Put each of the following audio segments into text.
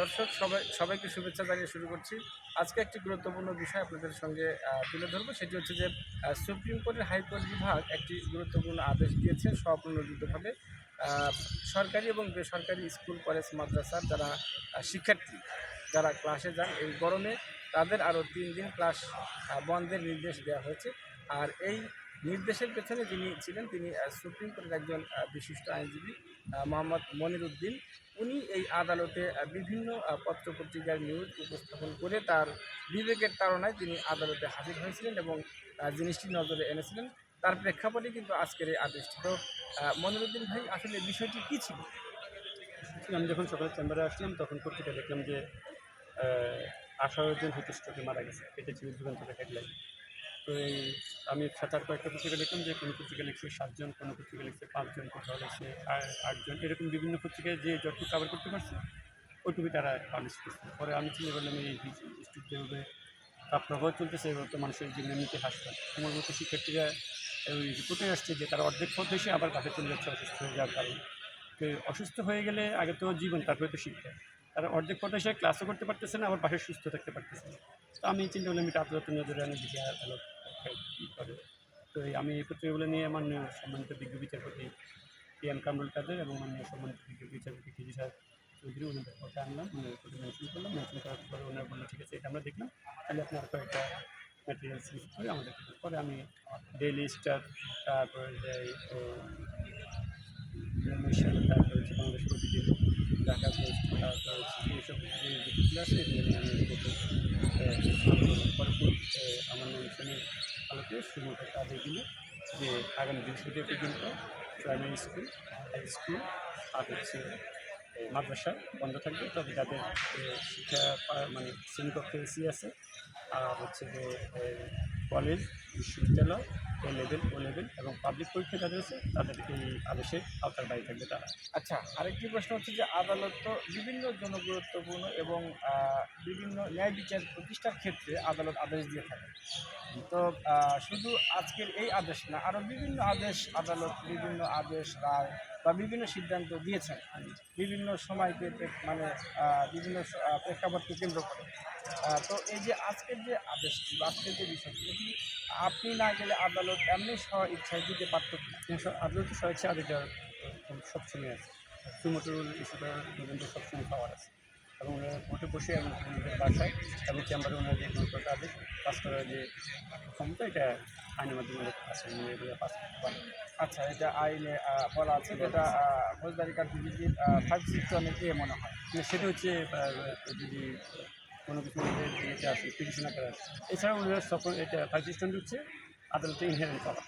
দর্শক, সবাই, সবাইকে শুভেচ্ছা জানিয়ে শুরু করছি। আজকে একটি গুরুত্বপূর্ণ বিষয় আপনাদের সঙ্গে তুলে ধরবো। সেটি হচ্ছে যে সুপ্রিম কোর্টের হাইকোর্ট বিভাগ একটি গুরুত্বপূর্ণ আদেশ দিয়েছে স্বপ্রণোদিতভাবে সরকারি এবং বেসরকারি স্কুল, কলেজ মাদ্রাসার যারা শিক্ষার্থী, যারা ক্লাসে যান এই গরমে, তাদের আরও তিন দিন ক্লাস বন্ধের নির্দেশ দেওয়া হয়েছে। আর এই নির্দেশের পেছনে যিনি ছিলেন, তিনি সুপ্রিম কোর্টের একজন বিশিষ্ট আইনজীবী মোহাম্মদ মনির উদ্দিন উনি এই আদালতে বিভিন্ন পত্রপত্রিকার নিউজ উপস্থাপন করে তার বিবেকের তাড়নায় তিনি আদালতে হাজির হয়েছিলেন এবং জিনিসটি নজরে এনেছিলেন। তার প্রেক্ষাপটে কিন্তু আজকের এই আদেশটি তো মনিরুদ্দিন ভাই, আসলে বিষয়টি কী ছিল? আমি যখন সকালে চেম্বারে আসলাম, তখন পত্রিকা দেখলাম যে জন হিটস্ট্রোকে মারা গেছে। এটা ছিল যুগান্তরের হেডলাইন তো এই আমি আট কয়েকটা পত্রিকা দেখলাম যে কোনো পত্রিকা লিখছে সাতজন, কোনো পত্রিকা লিখছে পাঁচজন কোথাও লিখছে আটজন, এরকম বিভিন্ন পত্রিকায় যে যতটুকু কাভার করতে পারছে ওইটুকু তারা পাবলিশ করছে। পরে আমি চিন্তা করলাম এই যেভাবে প্রবাহ চলতেছে এভাবে তো মানুষের জীবনে নিতে হাসপাতাল। আমার মতো শিক্ষার্থীরা ওই রিপোর্টে আসছে যে তারা অর্ধেক পথ এসে আবার বাসে চলে যাচ্ছে অসুস্থ হয়ে যাওয়ার কারণে। তো অসুস্থ হয়ে গেলে আগে তো জীবন, তারপরে তো শিক্ষা। তারা অর্ধেক পথে এসে ক্লাসও করতে পারতেছে না, আবার বাসে সুস্থ থাকতে পারতেছে না। তো আমি চিন্তা করলাম এটা আপাতত নজরে আনি দেখি আর ভালো কী করে তো আমি এই পত্রিকাগুলো নিয়ে মাননীয় সম্মানিত বিজ্ঞ বিচারপতি পি এম কামরুল কাদের এবং মাননীয় সম্মানিত বিজ্ঞ বিচারপতি কেজি সাহেব চৌধুরী, ওনাদের পথে আনলাম ওনার পথে মেনশন করলাম। মেনশন করার পরে ওনারা বলল, ঠিক আছে, এটা আমরা দেখলাম। তাহলে আপনার কয়েকটা ম্যাটেরিয়ালস লিস্ট করে আমাদের পরে আমি ডেইলি স্টার তারপরে যে মিশন তারপরে হচ্ছে বাংলাদেশ প্রতিদিন ঢাকা পোস্ট এইসব এগুলো আমি রিপোর্ট পরে আমার মেনশনের আলোকে হয় তাদের দিনে যে আগামী বৃহস্পতিবার পর্যন্ত প্রাইমারি স্কুল হাই স্কুল আর হচ্ছে মাদ্রাসা বন্ধ থাকবে। তবে যাদের শিক্ষা মানে শ্রেণীকক্ষে এসি আছে, আর হচ্ছে যে কলেজ, বিশ্ববিদ্যালয় এ লেভেল ও লেভেল এবং পাবলিক পরীক্ষা যাদের আছে, তাদের এই আদেশের আওতার বাইরে থাকবে তারা। আচ্ছা আরেকটি প্রশ্ন হচ্ছে যে আদালত তো বিভিন্ন জনগুরুত্বপূর্ণ এবং বিভিন্ন ন্যায় বিচার প্রতিষ্ঠার ক্ষেত্রে আদালত আদেশ দিয়ে থাকে। তো শুধু আজকের এই আদেশ না আরও বিভিন্ন আদেশ আদালত বিভিন্ন আদেশ, রায় বা বিভিন্ন সিদ্ধান্ত দিয়েছেন। বিভিন্ন সময়কে মানে বিভিন্ন প্রেক্ষাপটকে কেন্দ্র করে। তো এই যে আজকের যে আদেশটি আজকের যে বিষয়টি এটি আপনি না গেলে আদালত এমনি স্ব ইচ্ছায় দিতে পারত কি? আদালত স্বেচ্ছা আদিকার সবসময় আছে। সুমোটোর ইস্যুটা পর্যন্ত সবসময় পাওয়ার আছে। এবং কোর্টে বসে এবং নিজের বাসায় এবং চেম্বারে ওনার যে আদেশ পাস করার যে ক্ষমতা এটা আইনের মাধ্যমে আছে এগুলো পাস করতে পারে আচ্ছা এটা আইনে বলা আছে যেটা ফৌজদারি কার্ড ফাইভ সিক্স অনেকে মনে হয়? সেটা হচ্ছে যদি কোনো কিছু ইয়েতে আসে এছাড়াও ওনারা সকল এটা ফাইভ স্ট্যান্ড হচ্ছে আদালতে ইনহেরেন্ট করা।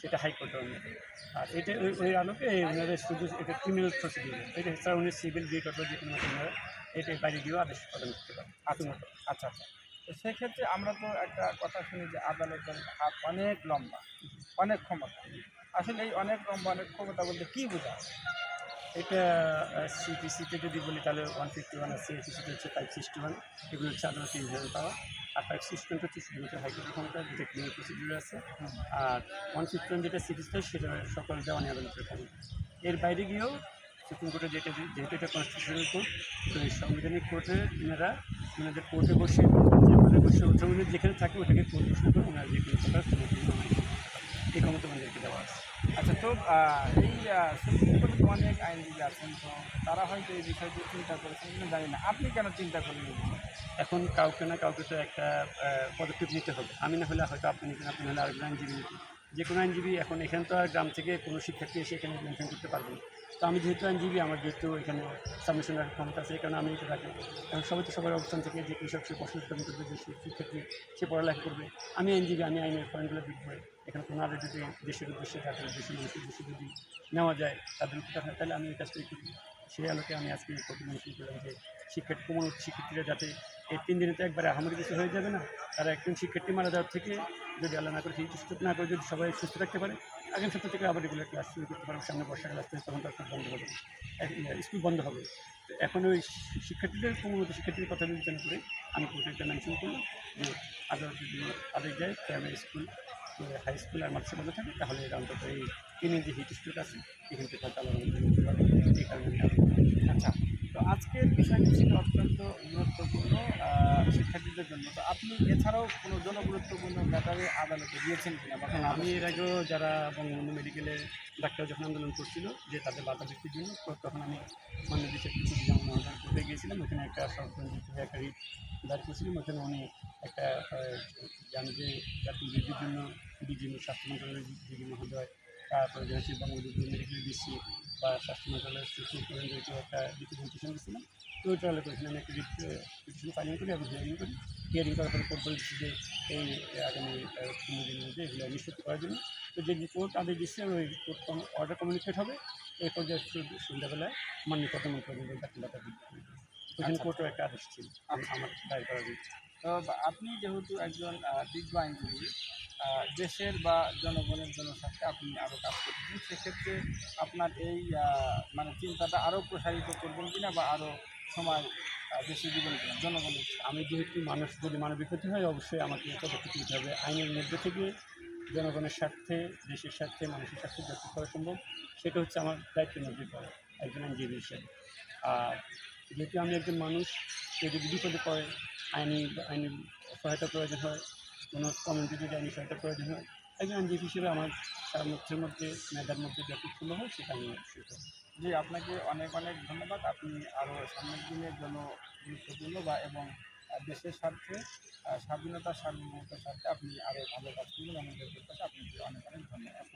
সেটা হাইকোর্টে অনুমতি আর এটা ওই আলোকে ওনাদের শুধু এটা ক্রিমিনাল প্রসিডিউর এটা এছাড়া উনি সিভিল ডিট অথবা যে কোনো এটা বাইরে গিয়েও আদেশ প্রদান করতে পারে আচ্ছা আচ্ছা আচ্ছা। তো সেক্ষেত্রে আমরা তো একটা কথা শুনি যে আদালতের হাত অনেক লম্বা, অনেক ক্ষমতা। আসলে এই অনেক লম্বা, অনেক ক্ষমতা বলতে কী বোঝায়? এটা সিপিসিতে যদি বলি, তাহলে ওয়ান ফিফটি ওয়ান আছে এসিসিতে হচ্ছে ফাইভ সিক্সটি ওয়ান এগুলো হচ্ছে আদালতে ইনহেরেন্ট পাওয়া। আর ফাইভ সিক্সটি হচ্ছে শুধুমাত্র হাইকোর্টের ক্ষমতা যেটা ক্রিমিনাল প্রসিডিউর আছে। আর ওয়ান ফিফটি ওয়ান যেটা সিপিসিতে সেটা সকল দেওয়ানি আদালতের ক্ষমতা এর বাইরে গিয়েও সুপ্রিম কোর্টে যেটা, যেহেতু এটা কনস্টিটিউশনাল কোর্ট তো এই সাংবিধানিক কোর্টে ওনারা ওনাদের কোর্টে বসে, যে কোর্টে বসে যেখানে থাকে, ওটাকে কোর্ট বসে করে ওনারা যে কোনো প্রকার এই ক্ষমতা ওনাদেরকে দেওয়া আছে। আচ্ছা তো এই সুপ্রিম কোর্টে অনেক আইনজীবী আছেন, তো তারা হয়তো এই বিষয়টি চিন্তা করেছেন কিনা জানি না। আপনি কেন চিন্তা করলেন এখন কাউকে না কাউকে তো একটা পদক্ষেপ নিতে হবে। আমি না হলে হয়তো আপনি নিতেন আপনি হলে আরেকজন আইনজীবী। নিতেন যে কোনো আইনজীবী এখন এখানে তো আর গ্রাম থেকে কোনো শিক্ষার্থী এসে এখানে মেনশন করতে পারবে না। তো আমি যেহেতু আইনজীবী, আমার যেহেতু এখানে সাবমিশন রাখার ক্ষমতা আছে কারণে আমি এটা রাখি। কারণ সবাই তো সবার অবস্থান থেকে যে কৃষক সে ফসল উৎপাদন করবে, যে শিক্ষার্থী সে পড়ালেখা করবে। আমি আইনজীবী, আমি আইনের পয়েন্টগুলো দেখব। এখানে কোনো আরও যদি দেশের উদ্দেশ্যে থাকে দেশের মানুষের উদ্দেশ্যে যদি নেওয়া যায়, তাদের উপকার হয়, তাহলে আমি এই কাজটাই করি। সেই আলোকে আমি আজকে প্রতি মেনশন করলাম যে শিক্ষার্থী কোমল শিক্ষার্থীরা যাতে এই তিন দিনে তো একবারে আহামরি কিছু হয়ে যাবে না। তারা একজন শিক্ষার্থী মারা যাওয়ার থেকে যদি আল্লাহ না করে সেই সুস্থ না করে যদি সবাই সুস্থ থাকতে পারে, আগামী সপ্তাহ থেকে আবার রেগুলার ক্লাস শুরু করতে পারবে। সামনে বর্ষাকাল আসতে তখন তো আপনার বন্ধ হবে স্কুল বন্ধ হবে। তো এখন ওই শিক্ষার্থীদের কোমলত শিক্ষার্থীদের কথা বিবেচনা করে আমি প্রত্যেকটা মেনশন করলাম যে আদালত যদি আদেশ যায় প্রাইমারি স্কুল হাই স্কুল আর মাদ্রাসা বন্ধ থাকে, তাহলে এরা অন্তত এই তিনের যে হিট স্ট্রোক আছে, এখান থেকে হয়তো আলাদা এই কারণে আচ্ছা। তো আজকের বিষয়টি ছিল অত্যন্ত গুরুত্বপূর্ণ শিক্ষার্থীদের জন্য। তো আপনি এছাড়াও কোনো জনগুরুত্বপূর্ণ ব্যাপারে আদালতে গিয়েছেন কিনা? আমি এর আগেও যারা বঙ্গবন্ধু মেডিকেলে ডাক্তার যখন আন্দোলন করছিল, যে তাদের বাধা বৃত্তির জন্য তখন আমি মান্য বিচারপতি বিধান মহোদয় করতে গিয়েছিলাম। ওখানে একটা সরকারি একটা রিট দাঁড় করছিলাম ওখানে উনি একটা জানি যে জাতীয় বৃদ্ধির জন্য ডিজি স্বাস্থ্য মন্ত্রণালয়ের ডিজি মহোদয়, তারপরে হচ্ছে বঙ্গবন্ধু মেডিকেল ডিসি বা স্বাস্থ্য মন্ত্রণালয়ের সচিব কেন্দ্রীয় একটা রিপ্রেজেন্টেশন দিয়েছিলাম তো ওইটা হলে করেছিলাম আমি একটা পিটিশন ফাইলিং করি এবং হিয়ারিং করি। হিয়ারিং করার পরে কোর্ট বলেছি যে এই আগামী পনেরো দিনের মধ্যে এগুলো নিশ্চিত করার জন্য। তো যে কোর্ট আদেশ দিচ্ছে ওই কোর্ট অর্ডার কমিউনিকেট হবে। এই পর্যায়ে সন্ধ্যাবেলায় মাননীয় প্রধানমন্ত্রী দাখিলাটা দিতে ওইখানে আচ্ছা। কোর্টের একটা আদেশ ছিল আম- আমার দায়ের করা হয়েছে তো আপনি যেহেতু একজন বিজ্ঞ আইনজীবী দেশের বা জনগণের জনস্বার্থে আপনি আরও কাজ করতেছেন সেক্ষেত্রে আপনার এই মানে চিন্তাটা আরও প্রসারিত করবেন কিনা বা আরও সময় দিবেন কিনা? জনগণের আমি যেহেতু মানুষ, যদি মানবিক ক্ষতি হয়, অবশ্যই আমাকে পদক্ষেপ নিতে হবে। আইনের মধ্যে থেকে জনগণের স্বার্থে, দেশের স্বার্থে, মানুষের স্বার্থে যত করা সম্ভব, সেটা হচ্ছে আমার দায়িত্বের মধ্যে পড়ে একজন আইনজীবী হিসেবে। আর যেহেতু আমি একজন মানুষ, কেউ যদি বিপদে পড়ে, আইনি আইনি সহায়তা প্রয়োজন হয় কোনো কমিউনিটি যদি আমি সেটা প্রয়োজন হয় একজন আইনজীবী হিসেবে আমার সামর্থ্যের মধ্যে মেধার মধ্যে যত সম্ভব হয়, সেটা আমি জি, আপনাকে অনেক অনেক ধন্যবাদ। আপনি আরও সামনের দিনের জন্য গুরুত্বপূর্ণ বা এবং দেশের স্বার্থে স্বাধীনতা সার্বভৌমতার স্বার্থে আপনি আরও ভালো কাজ করবেন। আমাদের কাছে আপনাকে অনেক অনেক ধন্যবাদ।